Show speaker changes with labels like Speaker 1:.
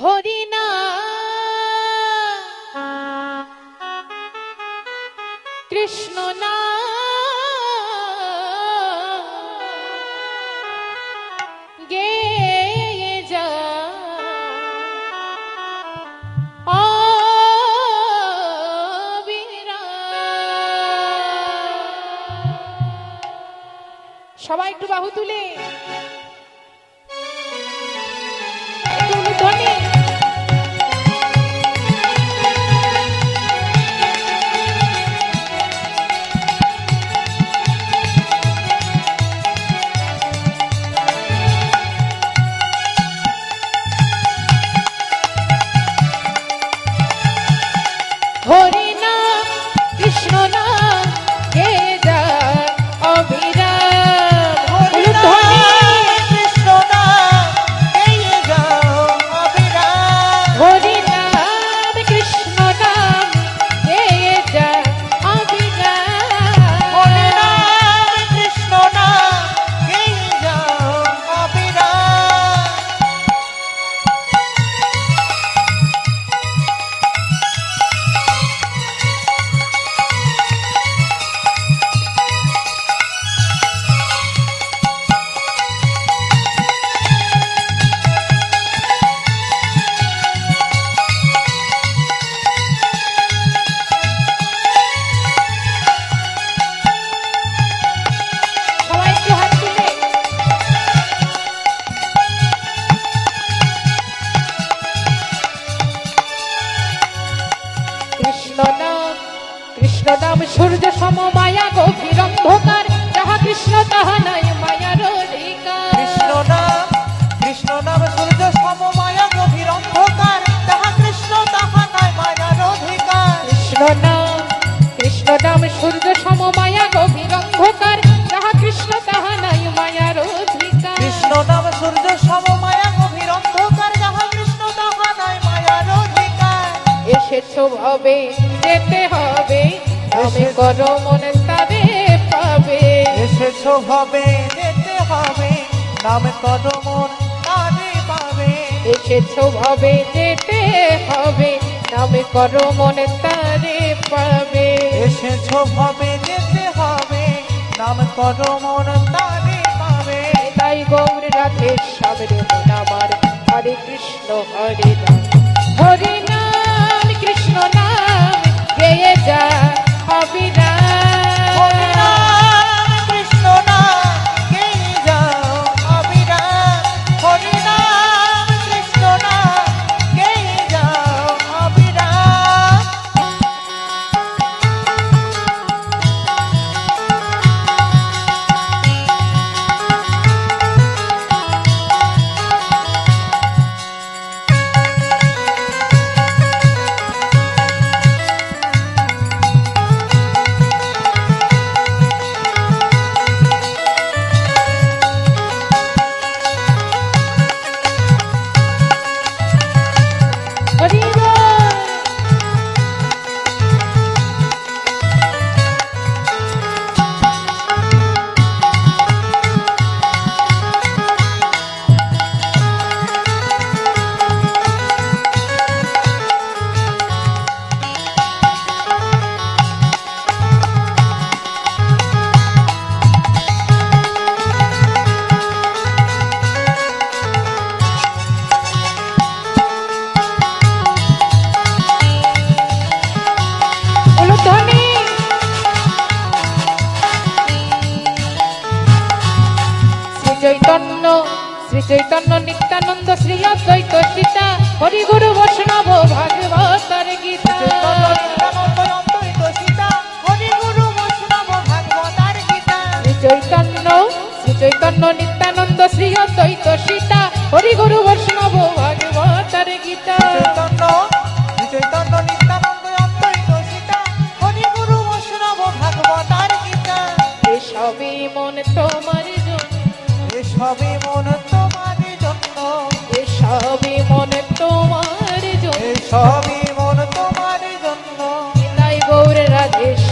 Speaker 1: হরিনা। কৃষ্ণ না গে যা। সবাই একটু বাহু তুলে। নাম সূর্য সম মায়া গভীর অন্ধকার। যাহা কৃষ্ণ তাহা নাই মায়ার
Speaker 2: কৃষ্ণ নাম কৃষ্ণ নাম সূর্য গভীর অন্ধকার। কৃষ্ণ তাহা নয় মায়ার অধিকার
Speaker 1: কৃষ্ণ নাম কৃষ্ণ নাম সূর্য সম মায়া গভীর অন্ধকার। যাহা কৃষ্ণ তাহা নাই মায়ার অধিকার
Speaker 2: কৃষ্ণ নাম সূর্য সমমায়া গভীর অন্ধকার। যাহা কৃষ্ণ তাহা নয় মায়ার অধিকার
Speaker 1: এসেছ ভাবে যেতে হবে। আমি করো মনে তবে পাবে।
Speaker 2: এসেছ ভাবে যেতে হবে। নাম মন তারে পাবে।
Speaker 1: এসেছ ভাবে যেতে হবে। নামে করো মনে তারে পাবে।
Speaker 2: এসেছ ভাবে যেতে হবে। নাম করো কদমন তারে পাবে।
Speaker 1: তাই গৌর রাধে সামনে মন আমার হরে কৃষ্ণ হরে রাম হরে চৈতন্য নিত্যানন্দ শ্রী অদ্বৈত সীতা হরি গুরু বৈষ্ণব ভাগবতর গীতা।
Speaker 2: চৈতন্য
Speaker 1: শ্রী চৈতন্য নিত্যানন্দ শ্রী অদ্বৈত সীতা হরি গুরু বৈষ্ণব ভাগবতর গীতা।
Speaker 2: চৈতন্য শ্রী চৈতন্য নিত্যানন্দ অদ্বৈত সীতা হরি গুরু বৈষ্ণব ভাগবতার গীতা।
Speaker 1: এসবই মন তোমার জন্য।
Speaker 2: এসবই মন
Speaker 1: সবই মন তোমার জন্য।
Speaker 2: তাই গৌরে রাধেশ